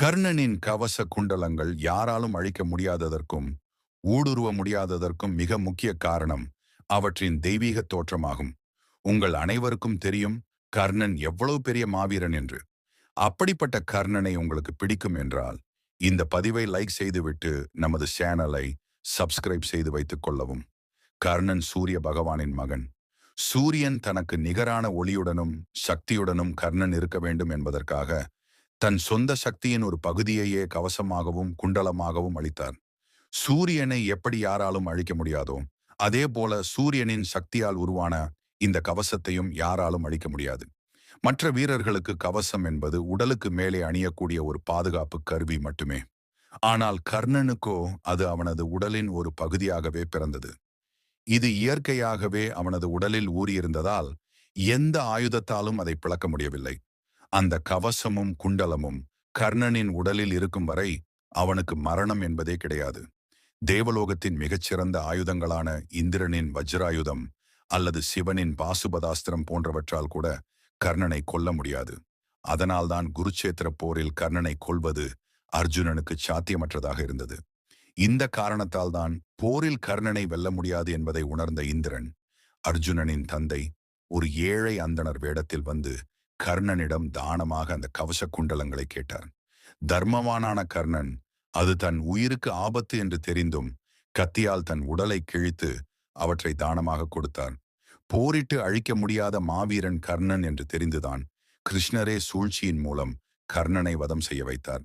கர்ணனின் கவச குண்டலங்கள் யாராலும் அழிக்க முடியாததற்கும் ஊடுருவ முடியாததற்கும் மிக முக்கிய காரணம் அவற்றின் தெய்வீக தோற்றமாகும். உங்கள் அனைவருக்கும் தெரியும் கர்ணன் எவ்வளவு பெரிய மாவீரன் என்று. அப்படிப்பட்ட கர்ணனை உங்களுக்கு பிடிக்கும் என்றால் இந்த பதிவை லைக் செய்துவிட்டு நமது சேனலை சப்ஸ்கிரைப் செய்து வைத்துக் கொள்ளவும். கர்ணன் சூரிய பகவானின் மகன். சூரியன் தனக்கு நிகரான ஒளியுடனும் சக்தியுடனும் கர்ணன் இருக்க வேண்டும் என்பதற்காக தன் சொந்த சக்தியின் ஒரு பகுதியையே கவசமாகவும் குண்டலமாகவும் அளித்தார். சூரியனை எப்படி யாராலும் அழிக்க முடியாதோ அதே போல சூரியனின் சக்தியால் உருவான இந்த கவசத்தையும் யாராலும் அழிக்க முடியாது. மற்ற வீரர்களுக்கு கவசம் என்பது உடலுக்கு மேலே அணியக்கூடிய ஒரு பாதுகாப்பு கருவி மட்டுமே. ஆனால் கர்ணனுக்கோ அது அவனது உடலின் ஒரு பகுதியாகவே பிறந்தது. இது இயற்கையாகவே அவனது உடலில் ஊறியிருந்ததால் எந்த ஆயுதத்தாலும் அதை பிளக்க முடியவில்லை. அந்த கவசமும் குண்டலமும் கர்ணனின் உடலில் இருக்கும் வரை அவனுக்கு மரணம் என்பதே கிடையாது. தேவலோகத்தின் மிகச்சிறந்த ஆயுதங்களான இந்திரனின் வஜ்ராயுதம் அல்லது சிவனின் பாசுபதாஸ்திரம் போன்றவற்றால் கூட கர்ணனை கொல்ல முடியாது. அதனால்தான் குருச்சேத்திர போரில் கர்ணனை கொள்வது அர்ஜுனனுக்கு சாத்தியமற்றதாக இருந்தது. இந்த காரணத்தால் தான் போரில் கர்ணனை வெல்ல முடியாது என்பதை உணர்ந்த இந்திரன் அர்ஜுனனின் தந்தை ஒரு ஏழை அந்தணர் வேடத்தில் வந்து கர்ணனிடம் தானமாக அந்த கவச குண்டலங்களை கேட்டார். தர்மவானான கர்ணன் அது தன் உயிருக்கு ஆபத்து என்று தெரிந்தும் கத்தியால் தன் உடலை கிழித்து அவற்றை தானமாக கொடுத்தார். போரிட்டு அழிக்க முடியாத மாவீரன் கர்ணன் என்று தெரிந்துதான் கிருஷ்ணரே சூழ்ச்சியின் மூலம் கர்ணனை வதம் செய்ய வைத்தார்.